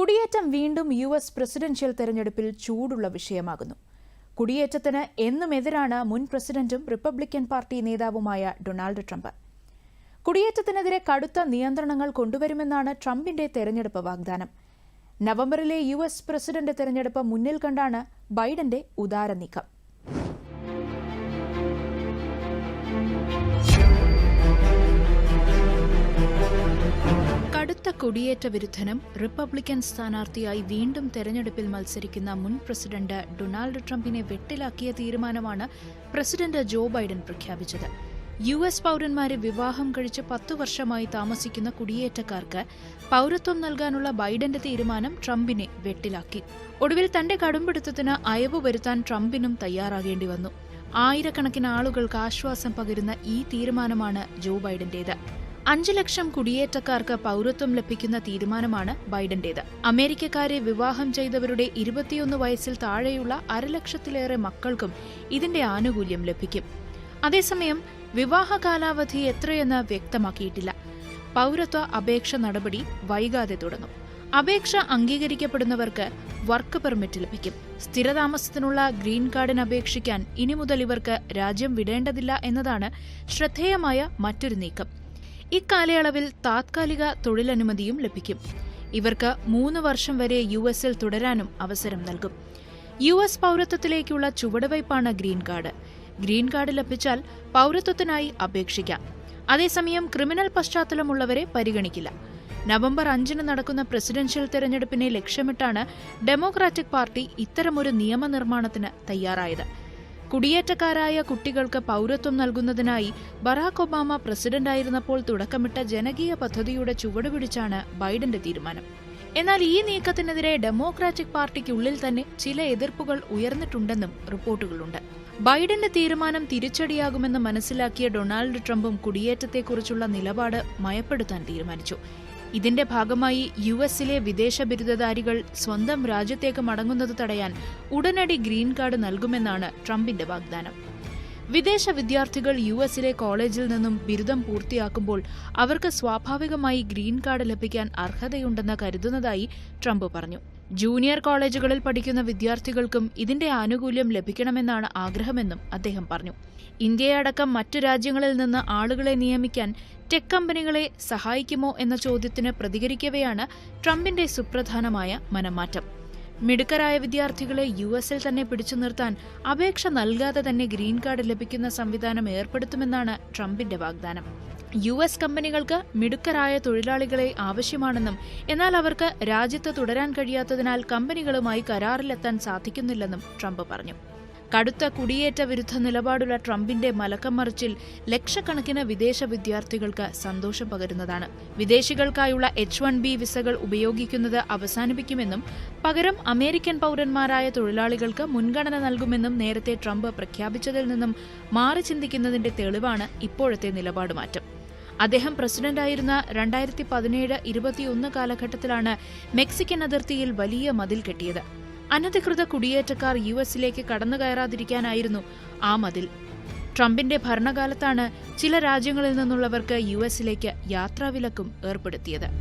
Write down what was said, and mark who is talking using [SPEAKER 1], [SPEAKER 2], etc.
[SPEAKER 1] കുടിയേറ്റം വീണ്ടും U S presidential തെരഞ്ഞെടുപ്പിൽ ചൂടുള്ള വിഷയമാകുന്നു. കുടിയേറ്റത്തിന് എന്നും എതിരാണ് മുൻ പ്രസിഡന്റും റിപ്പബ്ലിക്കൻ പാർട്ടി നേതാവുമായ ഡൊണാൾഡ് ട്രംപ്. കുടിയേറ്റത്തിനെതിരെ കടുത്ത നിയന്ത്രണങ്ങൾ കൊണ്ടുവരുമെന്നാണ് ട്രംപിന്റെ തെരഞ്ഞെടുപ്പ് വാഗ്ദാനം. നവംബറിലെ യു എസ് പ്രസിഡന്റ് തെരഞ്ഞെടുപ്പ് മുന്നിൽ കണ്ടാണ് ബൈഡന്റെ ഉദാര നീക്കം കുടിയേറ്റ വിരുദ്ധനും റിപ്പബ്ലിക്കൻ സ്ഥാനാർത്ഥിയായി വീണ്ടും തെരഞ്ഞെടുപ്പിൽ മത്സരിക്കുന്ന മുൻ പ്രസിഡന്റ് ഡൊണാൾഡ് ട്രംപിനെ വെട്ടിലാക്കിയ തീരുമാനമാണ് പ്രസിഡന്റ് ജോ ബൈഡൻ പ്രഖ്യാപിച്ചത്. യു എസ് പൌരന്മാരെ വിവാഹം കഴിച്ച് പത്തു വർഷമായി താമസിക്കുന്ന കുടിയേറ്റക്കാർക്ക് പൗരത്വം നൽകാനുള്ള ബൈഡന്റെ തീരുമാനം ട്രംപിനെ വെട്ടിലാക്കി. ഒടുവിൽ തന്റെ കടുംപിടുത്തത്തിന് അയവ് വരുത്താൻ ട്രംപിനും തയ്യാറാകേണ്ടി വന്നു. ആയിരക്കണക്കിന് ആളുകൾക്ക് ആശ്വാസം പകരുന്ന ഈ തീരുമാനമാണ് ജോ ബൈഡന്റേത്. അഞ്ച് ലക്ഷം കുടിയേറ്റക്കാർക്ക് പൗരത്വം ലഭിക്കുന്ന തീരുമാനമാണ് ബൈഡന്റേത്. അമേരിക്കക്കാരെ വിവാഹം ചെയ്തവരുടെ ഇരുപത്തിയൊന്ന് വയസ്സിൽ താഴെയുള്ള അരലക്ഷത്തിലേറെ മക്കൾക്കും ഇതിന്റെ ആനുകൂല്യം ലഭിക്കും. അതേസമയം വിവാഹ കാലാവധി എത്രയെന്ന് വ്യക്തമാക്കിയിട്ടില്ല. പൗരത്വ അപേക്ഷ നടപടി വൈകാതെ തുടങ്ങും. അപേക്ഷ അംഗീകരിക്കപ്പെടുന്നവർക്ക് വർക്ക് പെർമിറ്റ് ലഭിക്കും. സ്ഥിരതാമസത്തിനുള്ള ഗ്രീൻ കാർഡിന് അപേക്ഷിക്കാൻ ഇനി മുതൽ ഇവർക്ക് രാജ്യം വിടേണ്ടതില്ല എന്നതാണ് ശ്രദ്ധേയമായ മറ്റൊരു നീക്കം. ഇക്കാലയളവിൽ താത്കാലിക തൊഴിലനുമതിയും ലഭിക്കും. ഇവർക്ക് മൂന്ന് വർഷം വരെ യു എസിൽ തുടരാനും അവസരം നൽകും. യു എസ് പൌരത്വത്തിലേക്കുള്ള ചുവടുവയ്പാണ് ഗ്രീൻ കാർഡ്. ഗ്രീൻ കാർഡ് ലഭിച്ചാൽ പൗരത്വത്തിനായി അപേക്ഷിക്കാം. അതേസമയം ക്രിമിനൽ പശ്ചാത്തലമുള്ളവരെ പരിഗണിക്കില്ല. നവംബർ അഞ്ചിന് നടക്കുന്ന പ്രസിഡൻഷ്യൽ തെരഞ്ഞെടുപ്പിനെ ലക്ഷ്യമിട്ടാണ് ഡെമോക്രാറ്റിക് പാർട്ടി ഇത്തരമൊരു നിയമനിർമ്മാണത്തിന് തയ്യാറായത്. കുടിയേറ്റക്കാരായ കുട്ടികൾക്ക് പൗരത്വം നൽകുന്നതിനായി ബറാക് ഒബാമ പ്രസിഡന്റായിരുന്നപ്പോൾ തുടക്കമിട്ട ജനകീയ പദ്ധതിയുടെ ചുവടുപിടിച്ചാണ് ബൈഡന്റെ തീരുമാനം. എന്നാൽ ഈ നീക്കത്തിനെതിരെ ഡെമോക്രാറ്റിക് പാർട്ടിക്കുള്ളിൽ തന്നെ ചില എതിർപ്പുകൾ ഉയർന്നിട്ടുണ്ടെന്നും റിപ്പോർട്ടുകളുണ്ട്. ബൈഡന്റെ തീരുമാനം തിരിച്ചടിയാകുമെന്ന് മനസ്സിലാക്കിയ ഡൊണാൾഡ് ട്രംപും കുടിയേറ്റത്തെക്കുറിച്ചുള്ള നിലപാട് മയപ്പെടുത്താൻ തീരുമാനിച്ചു. ഇതിന്റെ ഭാഗമായി യു എസിലെ വിദേശ ബിരുദധാരികൾ സ്വന്തം രാജ്യത്തേക്ക് മടങ്ങുന്നത് തടയാൻ ഉടനടി ഗ്രീൻ കാർഡ് നൽകുമെന്നാണ് ട്രംപിന്റെ വാഗ്ദാനം. വിദേശ വിദ്യാർത്ഥികൾ യു എസിലെ കോളേജിൽ നിന്നും ബിരുദം പൂർത്തിയാക്കുമ്പോൾ അവർക്ക് സ്വാഭാവികമായി ഗ്രീൻ കാർഡ് ലഭിക്കാൻ അർഹതയുണ്ടെന്ന് കരുതുന്നതായി ട്രംപ് പറഞ്ഞു. ജൂനിയർ കോളേജുകളിൽ പഠിക്കുന്ന വിദ്യാർത്ഥികൾക്കും ഇതിന്റെ ആനുകൂല്യം ലഭിക്കണമെന്നാണ് ആഗ്രഹമെന്നും അദ്ദേഹം പറഞ്ഞു. ഇന്ത്യയടക്കം മറ്റു രാജ്യങ്ങളിൽ നിന്ന് ആളുകളെ നിയമിക്കാൻ ടെക് കമ്പനികളെ സഹായിക്കുമോ എന്ന ചോദ്യത്തിന് പ്രതികരിക്കവെയാണ് ട്രംപിന്റെ സുപ്രധാനമായ മനംമാറ്റം. മിടുക്കരായ വിദ്യാർത്ഥികളെ യു എസിൽ തന്നെ പിടിച്ചു നിർത്താൻ അപേക്ഷ നൽകാതെ തന്നെ ഗ്രീൻ കാർഡ് ലഭിക്കുന്ന സംവിധാനം ഏർപ്പെടുത്തുമെന്നാണ് ട്രംപിന്റെ വാഗ്ദാനം. യു എസ് കമ്പനികൾക്ക് മിടുക്കരായ തൊഴിലാളികളെ ആവശ്യമാണെന്നും എന്നാൽ അവർക്ക് രാജ്യത്ത് തുടരാൻ കഴിയാത്തതിനാൽ കമ്പനികളുമായി കരാറിലെത്താൻ സാധിക്കുന്നില്ലെന്നും ട്രംപ് പറഞ്ഞു. കടുത്ത കുടിയേറ്റ വിരുദ്ധ നിലപാടുള്ള ട്രംപിന്റെ മലക്കം മറിച്ചിൽ ലക്ഷക്കണക്കിന് വിദേശ വിദ്യാർത്ഥികൾക്ക് സന്തോഷം പകരുന്നതാണ്. വിദേശികൾക്കായുള്ള എച്ച് വൺ ബി വിസകൾ ഉപയോഗിക്കുന്നത് അവസാനിപ്പിക്കുമെന്നും പകരം അമേരിക്കൻ പൗരന്മാരായ തൊഴിലാളികൾക്ക് മുൻഗണന നൽകുമെന്നും നേരത്തെ ട്രംപ് പ്രഖ്യാപിച്ചതിൽ നിന്നും മാറി ചിന്തിക്കുന്നതിന്റെ തെളിവാണ് ഇപ്പോഴത്തെ നിലപാട് മാറ്റം അദ്ദേഹം പ്രസിഡന്റായിരുന്ന രണ്ടായിരത്തി പതിനേഴ് ഇരുപത്തിയൊന്ന് കാലഘട്ടത്തിലാണ് മെക്സിക്കൻ അതിർത്തിയിൽ വലിയ മതിൽ കെട്ടിയത്. അനധികൃത കുടിയേറ്റക്കാർ യു എസിലേക്ക് കടന്നു കയറാതിരിക്കാനായിരുന്നു ആ മതിൽ. ട്രംപിന്റെ ഭരണകാലത്താണ് ചില രാജ്യങ്ങളിൽ നിന്നുള്ളവർക്ക് യു എസിലേക്ക് യാത്രാവിലക്കും ഏർപ്പെടുത്തിയത്.